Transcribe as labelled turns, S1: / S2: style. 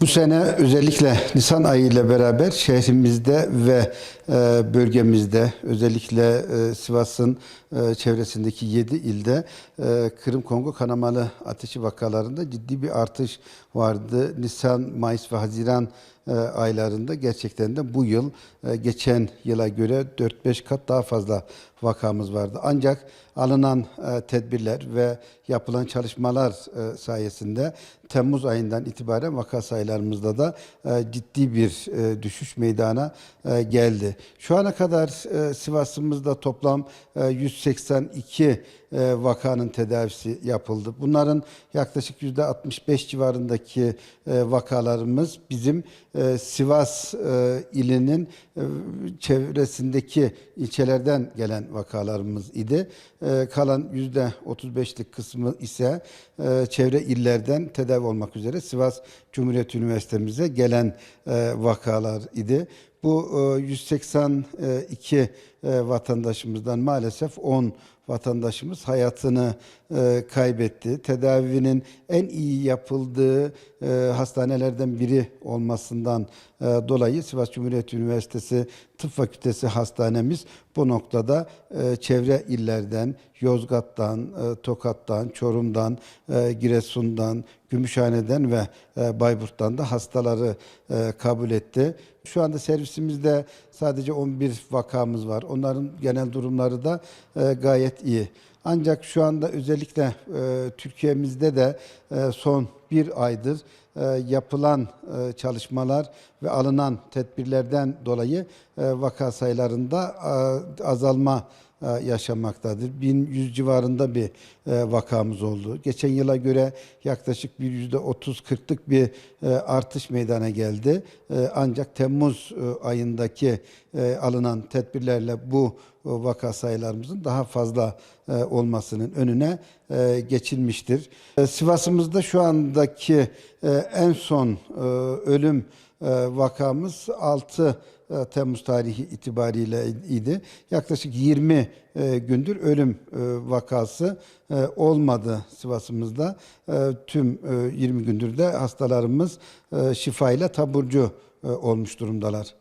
S1: Bu sene özellikle Nisan ayı ile beraber şehrimizde ve bölgemizde özellikle e, Sivas'ın e, çevresindeki 7 ilde e, Kırım Kongo kanamalı ateşi vakalarında ciddi bir artış vardı. Nisan, Mayıs ve Haziran aylarında gerçekten de bu yıl geçen yıla göre 4-5 kat daha fazla vakamız vardı. Ancak alınan tedbirler ve yapılan çalışmalar sayesinde Temmuz ayından itibaren vaka sayılarımızda da ciddi bir düşüş meydana geldi. Şu ana kadar e, Sivas'ımızda toplam e, 182 e, vakanın tedavisi yapıldı. Bunların yaklaşık %65 civarındaki e, vakalarımız bizim e, Sivas e, ilinin e, çevresindeki ilçelerden gelen vakalarımız idi. E, kalan %35'lik kısmı ise e, çevre illerden tedavi olmak üzere Sivas Cumhuriyet Üniversitemize gelen e, vakalar idi. Bu e, 182 e, vatandaşımızdan maalesef 10 vatandaşımız hayatını e, kaybetti. Tedavinin en iyi yapıldığı e, hastanelerden biri olmasından e, dolayı Sivas Cumhuriyet Üniversitesi Tıp Fakültesi hastanemiz bu noktada e, çevre illerden, Yozgat'tan, e, Tokat'tan, Çorum'dan, e, Giresun'dan, Gümüşhane'den ve e, Bayburt'tan da hastaları e, kabul etti. Şu anda servisimizde sadece 11 vakamız var. Onların genel durumları da e, gayet iyi. Ancak şu anda özellikle e, Türkiye'mizde de e, son bir aydır e, yapılan e, çalışmalar ve alınan tedbirlerden dolayı e, vaka sayılarında e, azalma e, yaşanmaktadır. 1100 civarında bir e, vakamız oldu. Geçen yıla göre yaklaşık bir yüzde 30-40'lık bir e, artış meydana geldi. Ancak Temmuz ayındaki alınan tedbirlerle bu vaka sayılarımızın daha fazla olmasının önüne geçilmiştir. Sivas'ımızda şu andaki en son ölüm vakamız 6 e, Temmuz tarihi itibariyle idi. Yaklaşık 20 e, gündür ölüm e, vakası e, olmadı Sivas'ımızda. E, Tüm e, 20 gündür de hastalarımız e, şifayla taburcu e, olmuş durumdalar.